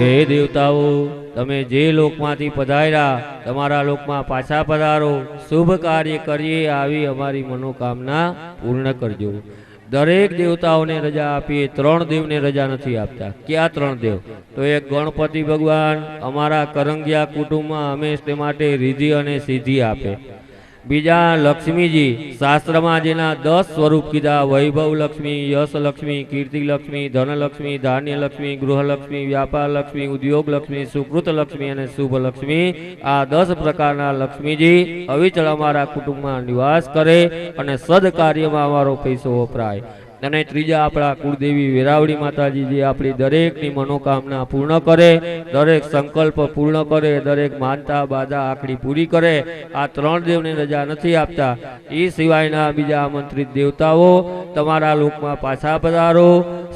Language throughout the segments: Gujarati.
હે દેવતાઓ, તમે જે લોકમાંથી પધાર્યા, તમારા લોકમાં પાછા પધારો. શુભ કાર્ય કરીએ આવી અમારી મનોકામના પૂર્ણ કરજો. દરેક દેવતાઓને રજા આપીએ, ત્રણ દેવને રજા નથી આપતા. ક્યાં ત્રણ દેવ? તો એક ગણપતિ ભગવાન, અમારા કરંગિયા કુટુંબમાં હંમેશ તે માટે રીધિ અને સિદ્ધિ આપે. બીજા લક્ષ્મીજી શાસ્ત્રમાં જેના દસ સ્વરૂપ કીધા, વૈભવ લક્ષ્મી, યશ લક્ષ્મી, કીર્તિ લક્ષ્મી ધનલક્ષ્મી ધાન્ય લક્ષ્મી ગૃહલક્ષ્મી વ્યાપાર લક્ષ્મી, ઉદ્યોગ લક્ષ્મી, સુકૃત લક્ષ્મી અને શુભ લક્ષ્મી, આ દસ પ્રકારના લક્ષ્મીજી અવિચળ અમારા કુટુંબમાં નિવાસ કરે અને સદકાર્યમાં અમારો પૈસો વપરાય. અને ત્રીજા આપણા કુળદેવી વેરાવળી માતાજી જે આપણી દરેકની મનોકામના પૂર્ણ કરે, દરેક સંકલ્પ પૂર્ણ કરે, દરેક માનતા બાધા આખડી પૂરી કરે, આ ત્રણ દેવને રજા નથી આપતા. એ સિવાયના બીજા આમંત્રિત દેવતાઓ તમારા લોકમાં પાછા પધારો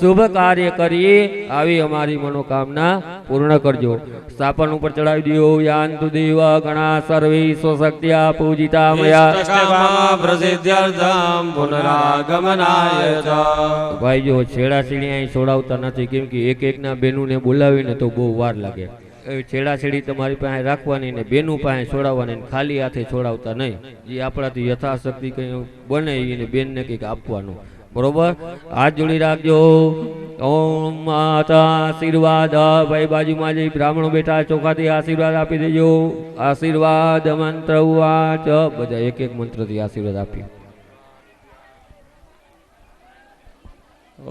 શુભ કાર્ય કરીએ આવી અમારી મનોકામના પૂર્ણ કરજો. સ્થાપન ઉપર ચડાવી દો યાંતુ દેવ ગણા સર્વે સ્વશક્ત્યા પૂજિતા મયા કામા પ્રસિદ્ધ્યર્થમ પુનરાગમનાય ભાઈ જો છેડા છેડી અહીં છોડાવતા નથી કેમ કે એક એકના બેનુને બોલાવીને તો બહુ વાર લાગે. એ છેડા છેડી તમારી પાસે રાખવાની ને બેનું પાસે છોડાવવાની ને ખાલી હાથે છોડાવતા નહીં. જે આપણાથી યથાશક્તિ કંઈ બને એને બેનને કંઈક આપવાનું. બરોબર હાથ જોડી રાખજો ઓમ માતા આશીર્વાદ ભાઈ બાજુમાં જે બ્રાહ્મણો બેઠા ચોખાથી આશીર્વાદ આપી દેજો આશીર્વાદ મંત્ર વાચ બધા એક એક મંત્રથી આશીર્વાદ આપી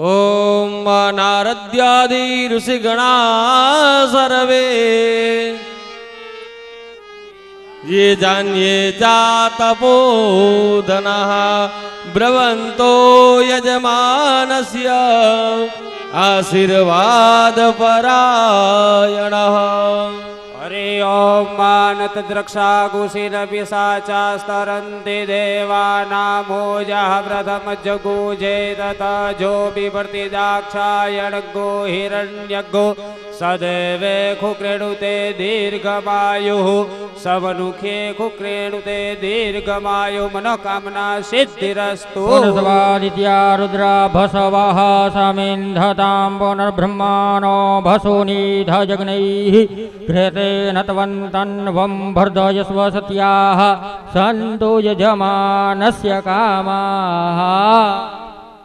ઓમ નારદ્યાદિ ઋષિગણા સર્વે ये जान्ये चातपोधनः ब्रवन्तो यजमानस्य आशीर्वादपरायणः। हरि ॐ मानतदृक्षा गुसिनपि सा चास्तरन्ति देवानामोजः प्रथमजगुजे तथा जोऽपि प्रतिदाक्षायणगो हिरण्यगो सदैवे खुक्रेणुते दीर्घमायुः। सवनुखे खुक्रेणुते दीर्घमायु। मनोकामना सिद्धिरस्तु। पुनस्वादित्या रुद्रा भसवः समिन्धतां पुनर्ब्रह्माणो भसूनीध जग्नैः। घृतेन त्वन्तन्वं भर्धयस्व सत्याः। सन्तु यजमानस्य कामाः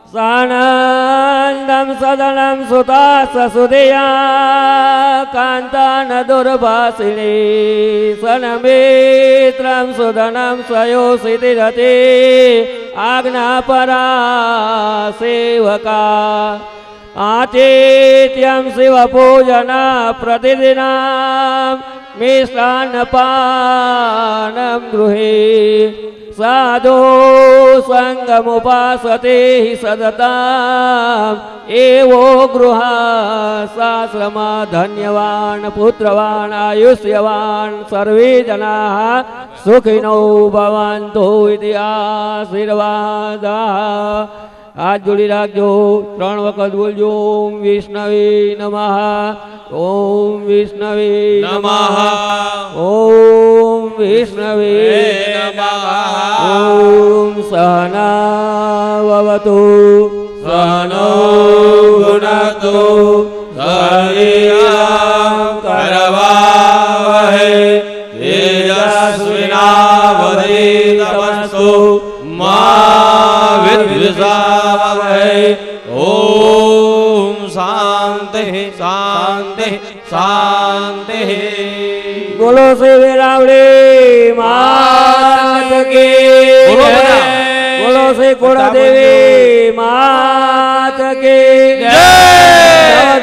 સાનંદમ સદનમ સુતા સસુદયા કાંતાન દુર્ભાસિણી સનમિત્રમ સુદનમ સ્વયોસિતિરતે આજ્ઞા પરા સેવકા આતિથ્યમ શિવ પૂજના પ્રતિદિનામ મિષ્ટાન્નપાનમ ગૃહે સાધુ સંગમુપાસતે સદતા એવો ગૃહાશાશ્રમા ધન્યવાન પુત્રવાન આયુષ્યવાન સર્વે જના સુખિનો ભવંતુ ઇતિ આશીર્વાદા હાથ જોડી રાખજો. ત્રણ વખત બોલજો. ઓમ વિષ્ણવે નમઃ. ઓમ વિષ્ણવે નમઃ. ઓમ વિષ્ણવે નમઃ. ઓમ સહનાવતુ સહનો ગુણતો. સવીર્યં કરવાવહે. તેજસ્વિનાવધીતમસ્તુ મા વિદ્વિષાવહે ઓમ શાંતિ શાંતિ શાંતિ બોલો શ્રી રાવડે માત કી બોલો શ્રી કુળદેવી માત કી જય.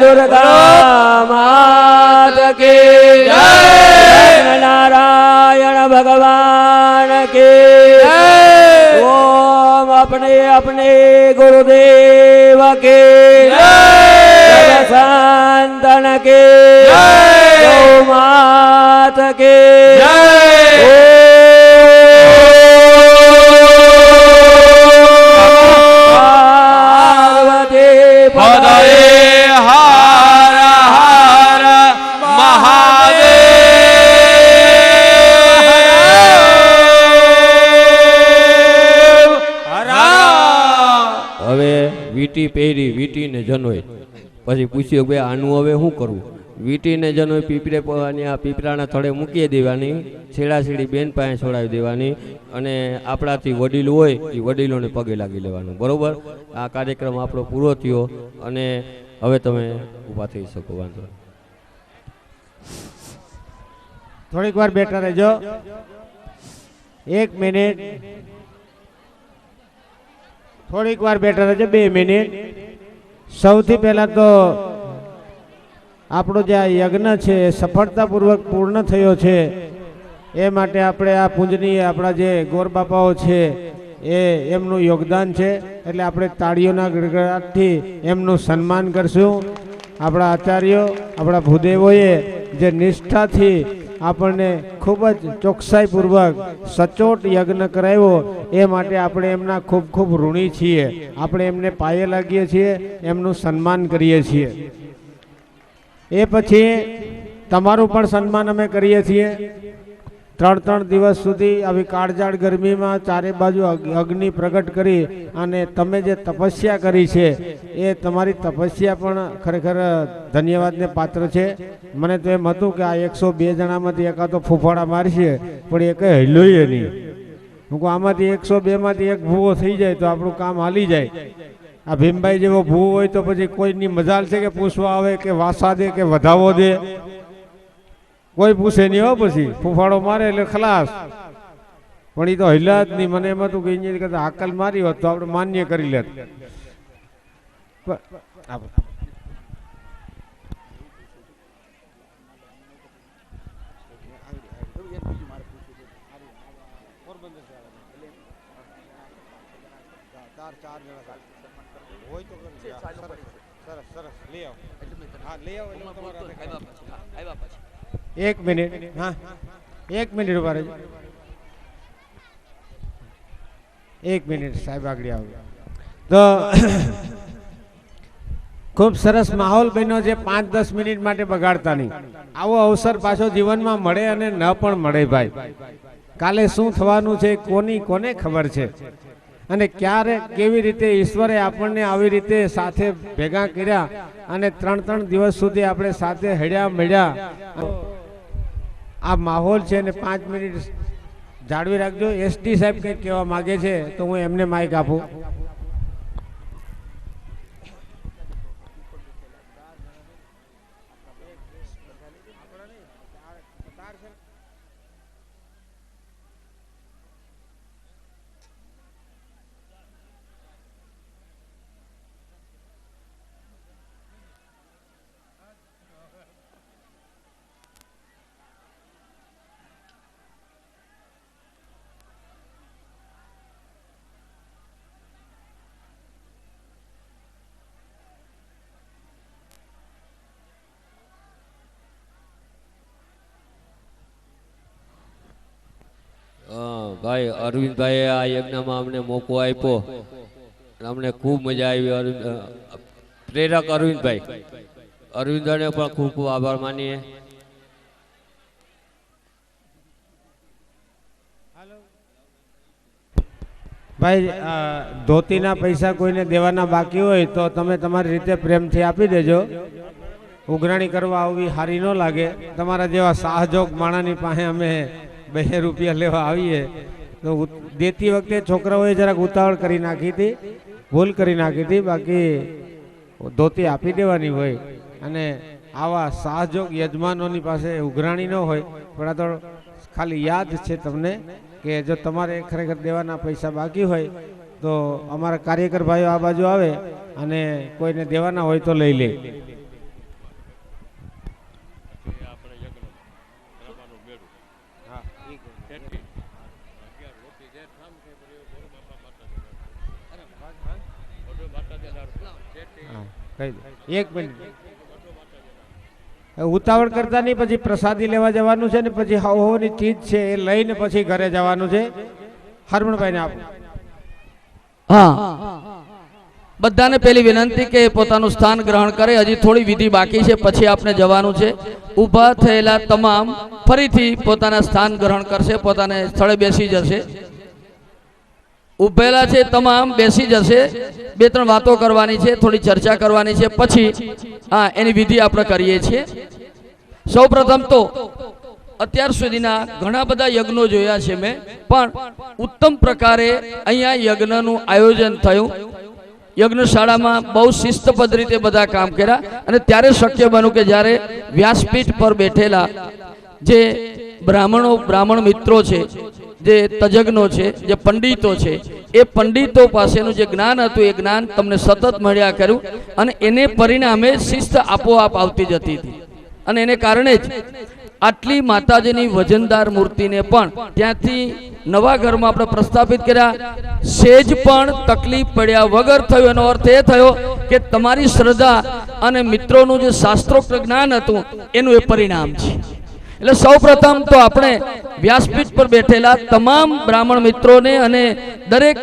દુર્ગા માત કી જય. નારાયણ ભગવાન अपने अपने गुरुदेव के जय। संतन के जय। गौ मात के પછી પૂછ્યું ભાઈ, આનું હવે શું કરવું? વીટીને જનો પીપરે પવાની, આ પીપરાના થળે મૂકી દેવાની, છેડાછેડી બેન પાસે છોડાવી દેવાની અને આપણાથી વડીલ હોય, એ વડીલોને પગે લાગી લેવાનું. બરાબર? આ કાર્યક્રમ આપણો પૂરો થયો અને હવે તમે ઊભા થઈ શકો, વાંધો થોડીક વાર બેઠા રહેજો. એક મિનિટ. થોડીક વાર બેઠા રહેજો, બે મિનિટ. સૌથી પહેલાં તો આપણો જે આ યજ્ઞ છે એ સફળતાપૂર્વક પૂર્ણ થયો છે. એ માટે આપણે આ પૂંજનીય આપણા જે ગોરબાપાઓ છે, એ એમનું યોગદાન છે. એટલે આપણે તાળીઓના ગડગડાટથી એમનું સન્માન કરશું. આપણા આચાર્યો, આપણા ભૂદેવોએ જે નિષ્ઠાથી આપણને ખૂબ જ ચોકસાઈપૂર્વક સચોટ યજ્ઞ કરાવ્યો. એ માટે આપણે એમના ખૂબ ખૂબ ઋણી છીએ. આપણે એમને પાયે લાગીએ છીએ, એમનું સન્માન કરીએ છીએ. એ પછી તમારું પણ સન્માન અમે કરીએ છીએ. ત્રણ ત્રણ દિવસ સુધી આવી કાળજાળ ગરમીમાં ચારે બાજુ અગ્નિ પ્રગટ કરી અને તમે જે તપસ્યા કરી છે, એ તમારી તપસ્યા પણ ખરેખર ધન્યવાદને પાત્ર છે. મને તો એમ હતું કે આ એકસો બે જણામાંથી એકાદો ફૂફાડા મારશે, પણ એ કંઈ હેલોય નહીં. હું કહું, આમાંથી એકસો બેમાંથી એક ભૂવો થઈ જાય તો આપણું કામ હાલી જાય. આ ભીમભાઈ જેવો ભૂવો હોય તો પછી કોઈની મજાલ છે કે પૂછવા આવે કે વાસા દે કે વધાવો દે? કોઈ પૂછે નહીં હો પછી ફૂફાડો મારે એટલે ખલાસ પણ એ તો હિલા જ નહીં મને એમ હતું કે એની કદાચ હાકલ મારી હોત તો આપણે માન્ય કરી લેત પ- આ બ- એક મિનિટ. હા. એક મિનિટ ઊભા રહેજો. એક મિનિટ, સાહેબ આગળ આવો. તો ખૂબ સરસ માહોલ બન્યો છે, પાંચ દસ મિનિટ માટે બગાડતા નહીં આવો અવસર પાછો જીવનમાં મળે અને ન પણ મળે ભાઈ. કાલે શું થવાનું છે, કોની, કોને ખબર છે? અને ક્યારે, કેવી રીતે ઈશ્વરે આપણને આવી રીતે સાથે ભેગા કર્યા અને ત્રણ ત્રણ દિવસ સુધી આપણે સાથે હળ્યા મળ્યા? આ માહોલ છે ને પાંચ મિનિટ જાળવી રાખજો. એસટી સાહેબ કંઈક કહેવા માગે છે તો હું એમને માઇક આપું હા ભાઈ, અરવિંદભાઈએ આ યજ્ઞમાં અમને મોકો આપ્યો. અમને ખૂબ મજા આવી, અરવિંદ પ્રેરક અરવિંદભાઈ. અરવિંદભાઈને પણ ખૂબ ખૂબ આભાર માનીએ. ભાઈ ધોતીના પૈસા કોઈને દેવાના બાકી હોય તો તમે તમારી રીતે પ્રેમથી આપી દેજો. ઉઘરાણી કરવા આવવી સારી ન લાગે. તમારા જેવા સાહજોગ માણાની પાસે અમે બે રૂપિયા લેવા આવીએ. દેતી વખતે છોકરાઓએ જરાક ઉતાવળ કરી નાખી હતી, ભૂલ કરી નાખી હતી, બાકી ધોતી આપી દેવાની હોય અને આવા સાહજોગ યજમાનોની પાસે ઉઘરાણી ન હોય, પણ આ તો ખાલી યાદ છે તમને કે જો તમારે ખરેખર દેવાના પૈસા બાકી હોય, તો અમારા કાર્યકર ભાઈઓ આ બાજુ આવે અને કોઈને દેવાના હોય તો લઈ લે. કહી દે. એક મિનિટ. ઉતાવળ કરતા નહીં, પછી પ્રસાદી લેવા જવાનું છે ને પછી હવની ચીજ છે એ લઈને પછી ઘરે જવાનું છે. હરમણભાઈ ને આપો. હા. બધાને પેલી વિનંતી કે પોતાનું સ્થાન ગ્રહણ કરે. હજી થોડી વિધિ બાકી છે, પછી આપણે જવાનું છે. ઊભા થયેલા તમામ ફરીથી પોતાના સ્થાન ગ્રહણ કરશે, પોતાને સ્થળે બેસી જશે. ઊભેલા છે, તમામ બેસી જશે. બે, ત્રણ વાતો કરવાની છે, થોડી ચર્ચા કરવાની છે, પછી હા, એની વિધિ આપણે કરીએ છીએ. સૌ તો અત્યાર સુધીના ઘણા બધા યજ્ઞો જોયા છે મેં, પણ ઉત્તમ પ્રકારે અહીંયા યજ્ઞનું આયોજન થયું. યજ્ઞશાળામાં બહુ શિસ્તબદ્ધ રીતે બધા કામ કર્યા અને ત્યારે શક્ય બન્યું કે જ્યારે વ્યાસપીઠ પર બેઠેલા જે બ્રાહ્મણો બ્રાહ્મણ મિત્રો છે, જે તજજ્ઞો છે, જે પંડિતો છે, એ પંડિતો પાસેનું જે જ્ઞાન હતું, એ જ્ઞાન તમને સતત મળ્યા કર્યું અને એને પરિણામે શિસ્ત આપોઆપ આવતી જતી હતી. અને એને કારણે જ આટલી માતાજીની વજનદાર મૂર્તિને પણ ત્યાંથી નવા ઘરમાં આપણે પ્રસ્થાપિત કર્યા. સેજ પણ તકલીફ પડ્યા વગર થયો. એનો અર્થ એ થયો કે તમારી શ્રદ્ધા અને મિત્રોનું જે શાસ્ત્રોક્ત જ્ઞાન હતું, એનું એ પરિણામ છે. એટલે સૌ પ્રથમ તો આપણે વ્યાસપીઠ પર બેઠેલા તમામ બ્રાહ્મણ મિત્રોને અને દરેક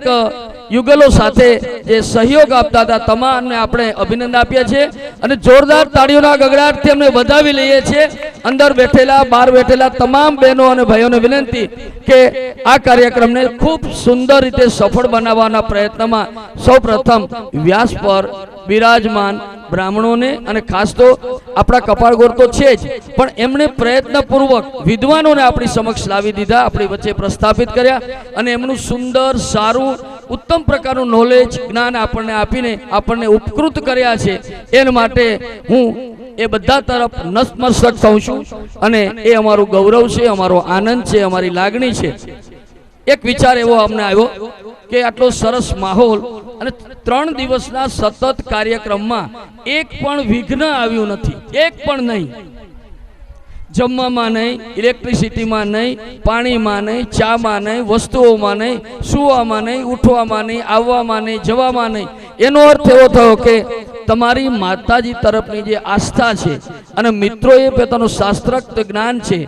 યુગલો સાથે જે સહયોગ આપતા હતા તમામને આપણે અભિનંદન આપીએ છીએ અને જોરદાર તાળીઓના ગગડાટથી અમને વધાવી લઈએ છીએ. અંદર બેઠેલા, બહાર બેઠેલા તમામ બહેનો અને ભાઈઓને વિનંતી કે આ કાર્યક્રમને ખૂબ સુંદર રીતે સફળ બનાવવાના પ્રયત્નમાં સૌપ્રથમ વ્યાસ પર બિરાજમાન બ્રાહ્મણોને અને ખાસ તો આપણા કપાળગોર તો છે જ. પણ એમણે પ્રયત્નપૂર્વક વિદ્વાનોને આપણી સમક્ષ લાવી દીધા, આપણી વચ્ચે પ્રસ્થાપિત કર્યા અને એમનું સુંદર, સારું, ઉત્તમ પ્રકારનું નોલેજ જ્ઞાન આપણને આપીને આપણને ઉપકૃત કર્યા છે. એના માટે હું એ બધા તરફ નતમસ્તક થઉં છું અને એ અમારું ગૌરવ છે, અમારો આનંદ છે, અમારી લાગણી છે. એક વિચાર એવો અમને આવ્યો કે આટલો સરસ માહોલ અને ત્રણ દિવસના સતત કાર્યક્રમમાં એક પણ વિઘ્ન આવ્યું નથી, એક પણ નહીં. જમવામાં નહીં ઇલેક્ટ્રિસિટીમાં નહીં, પાણીમાં નહીં, ચામાં નહીં, વસ્તુઓમાં નહીં, સુવામાં નહીં, ઉઠવામાં નહીં, આવવામાં નહીં, જવામાં નહીં. એનો અર્થ એવો થયો કે તમારી માતાજી તરફની જે આસ્થા છે અને મિત્રોએ પોતાનું શાસ્ત્રોક્ત જ્ઞાન છે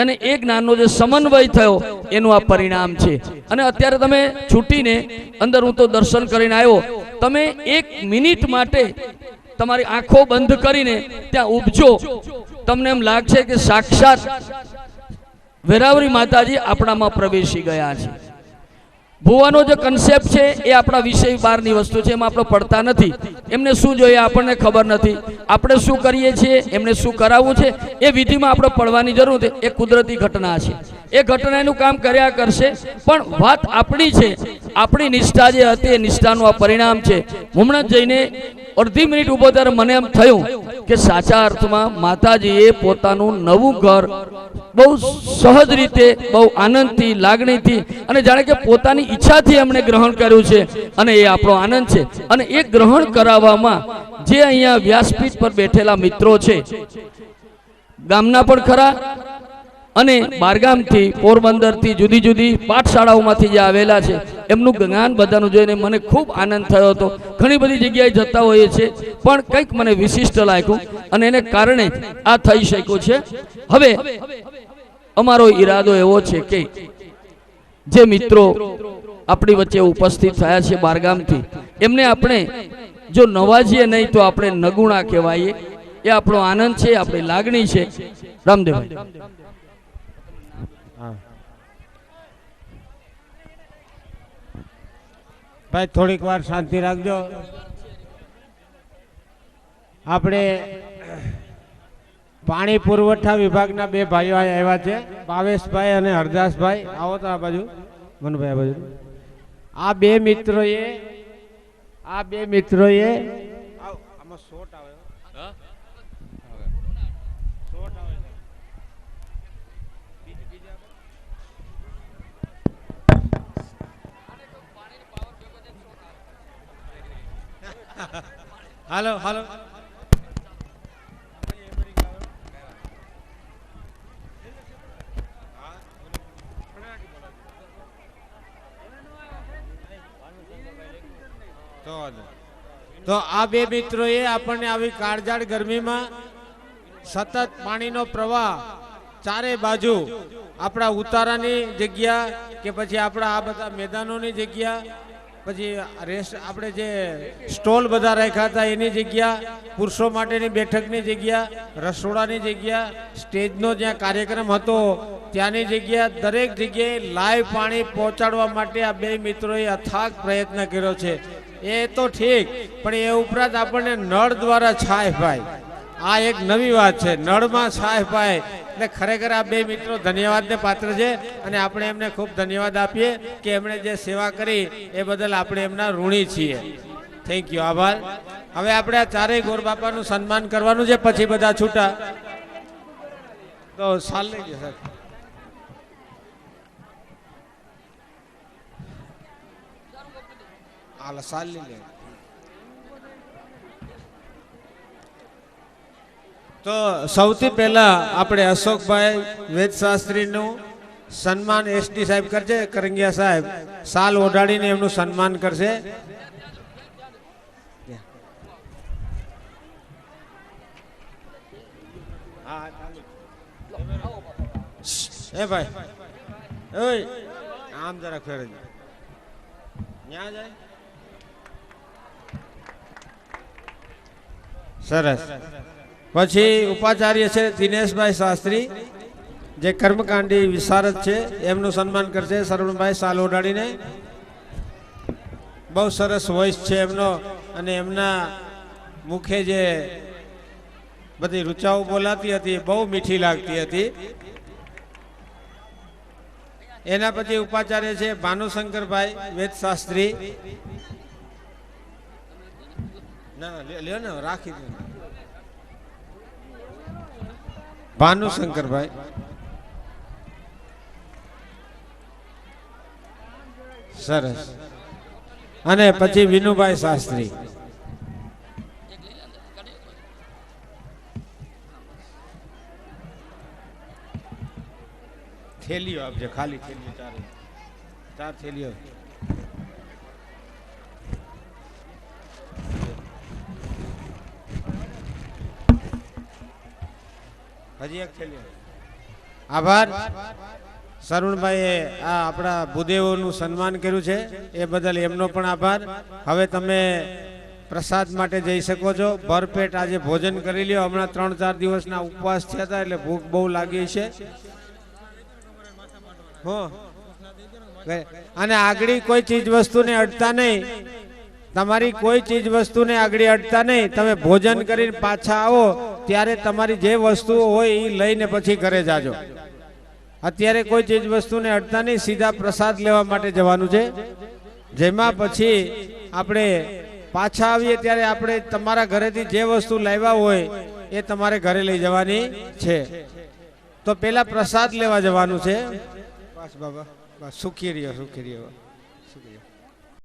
અને એ જ્ઞાનનો જે સમન્વય થયો, એનું આ પરિણામ છે. અને અત્યારે તમે છૂટીને અંદર હું તો દર્શન કરીને આવ્યો. તમે એક મિનિટ માટે તમારી આંખો બંધ કરીને ત્યાં ઉપજો તમને એમ લાગશે કે સાક્ષાત વેરાવરી માતાજી આપણામાં પ્રવેશી ગયા છે. ભુવાનો જે કન્સેપ્ટ છે એ આપણા વિષય બહારની વસ્તુ છે, એમાં આપણે પડતા નથી. એમને શું જોઈએ આપણને ખબર નથી. આપણે શું કરીએ છીએ, એમને શું કરાવવું છે, એ વિધિમાં આપણે પડવાની જરૂર છે એ કુદરતી ઘટના છે. એ ઘટનાનું કામ કર્યા કરશે, પણ વાત આપણી છે. આપણી નિષ્ઠા જે હતી, એ નિષ્ઠાનું આ પરિણામ છે. હમણાં જઈને અડધી મિનિટ ઊભો ત્યારે મને એમ થયું કે સાચા અર્થમાં માતાજીએ પોતાનું નવું ઘર બહુ સહજ રીતે, બહુ આનંદથી, લાગણીથી અને જાણે કે પોતાની ઈચ્છાથી એમણે ગ્રહણ કર્યું છે અને એ આપણો આનંદ છે. અને એ ગ્રહણ કરાવવામાં જે અહીંયા વ્યાસપીઠ પર બેઠેલા મિત્રો છે, ગામના પણ ખરા અને બારગામથી પોરબંદરથી જુદી જુદી પાઠશાળાઓમાંથી જે આવેલા છે, એમનું જ્ઞાન બધાનું જોઈને મને ખૂબ આનંદ થયો હતો. ઘણી બધી જગ્યાએ જતા હોઈએ છીએ, પણ કંઈક મને વિશિષ્ટ લાગ્યું અને એને કારણે આ થઈ શક્યું છે. હવે, અમારો ઈરાદો એવો છે કે જે મિત્રો આપણી વચ્ચે ઉપસ્થિત થયા છે બારગામથી, એમને આપણે જો નવાજીએ નહીં તો આપણે નગુણા કહેવાઈએ. એ આપણો આનંદ છે, આપણી લાગણી છે. રામદેવભાઈ હા ભાઈ, થોડીક વાર શાંતિ રાખજો. આપણે પાણી પુરવઠા વિભાગના બે ભાઈઓ આવ્યા છે. ભાવેશભાઈ અને હરદાસભાઈ. આવો તો આ બાજુ. મનભાઈ, આ બાજુ. આ બે મિત્રોએ આ બે મિત્રોએ આવ, આમાં શોટ આવે શોટ આવે હાલો હાલો. તો આ બે મિત્રોએ આપણને આવી કાળજાળ ગરમીમાં સતત પાણીનો પ્રવાહ ચારે બાજુ આપણા ઉતારાની જગ્યા કે પછી આપણા આ બધા મેદાનોની જગ્યા પછી રેસ્ટ આપણે જે સ્ટોલ બધા રાખ્યા હતા એની જગ્યા, પુરુષો માટેની બેઠકની જગ્યા, રસોડાની જગ્યા, સ્ટેજનો જ્યાં કાર્યક્રમ હતો, ત્યાંની જગ્યા, દરેક જગ્યાએ લાઈવ પાણી પહોંચાડવા માટે આ બે મિત્રોએ અથાગ પ્રયત્ન કર્યો છે. એ તો ઠીક, પણ એ ઉપરાંત આપણને નળ દ્વારા છાય ભાઈ આ એક નવી વાત છે, નળમાં છાય પાય એટલે ખરેખર આ બે મિત્રો ધન્યવાદને પાત્ર છે અને આપણે એમને ખૂબ ધન્યવાદ આપીએ કે એમણે જે સેવા કરી એ બદલ આપણે એમના ઋણી છીએ. થેન્ક યુ આભાર. હવે આપણે આ ચારેય ગોર બાપાનું સન્માન કરવાનું છે, પછી બધા છૂટા. તો સાલ લઈ સાહેબ. સાલ લઈ લે. તો સૌથી પહેલા આપણે અશોકભાઈ વેદ શાસ્ત્રીનું સન્માન એસટી સાહેબ કરશે કરંગિયા સાહેબ. સાલ ઓઢાડીને એમનું સન્માન કરશે. એ ભાઈ, ઓય, આમ જરા ફેરે ન્યા જાય. સરસ. પછી ઉપાચાર્ય છે દિનેશભાઈ શાસ્ત્રી, જે કર્મકાંડી વિશારદ છે, એમનું સન્માન કરશે શરવણભાઈ સાલ ઓડાડીને બહુ સરસ વોઇસ છે એમનો અને એમના મુખે જે બધી રૂચાઓ બોલાતી હતી, બહુ મીઠી લાગતી હતી. એના પછી ઉપાચાર્ય છે ભાનુશંકરભાઈ વેદ શાસ્ત્રી ના લ્યો ને, રાખી દો. ભાનુશંકરભાઈ સરસ. અને પછી વિનુભાઈ શાસ્ત્રી. થેલીઓ આપજે ખાલી થેલીઓ ચાર ચાર થેલીઓ. હજી એક આભાર. સરુણભાઈએ આ આપણા ભૂદેવોનું સન્માન કર્યું છે. એ બદલ એમનો પણ આભાર. હવે તમે પ્રસાદ માટે જઈ શકો છો. ભરપેટ આજે ભોજન કરી લ્યો. હમણાં ત્રણ ચાર દિવસના ઉપવાસ થયા હતા એટલે ભૂખ બહુ લાગી છે. અને આગળ કોઈ ચીજ વસ્તુને અડતા નહીં. તમારી કોઈ ચીજ વસ્તુને આગળ અડતા નહીં. તમે ભોજન કરીને પાછા આવો. ત્યારે તમારી જે વસ્તુઓ હોય એ લઈને પછી ઘરે જાજો. અત્યારે કોઈ ચીજ વસ્તુને અડતા નહીં, સીધા પ્રસાદ લેવા માટે જવાનું છે. જેમાં પછી આપણે પાછા આવીએ ત્યારે આપણે તમારા ઘરેથી જે વસ્તુ લાવ્યા હોય એ તમારે ઘરે લઈ જવાની છે. તો પેલા પ્રસાદ લેવા જવાનું છે. બસ બાબા સુખી રહ્યો સુખી રહ્યો.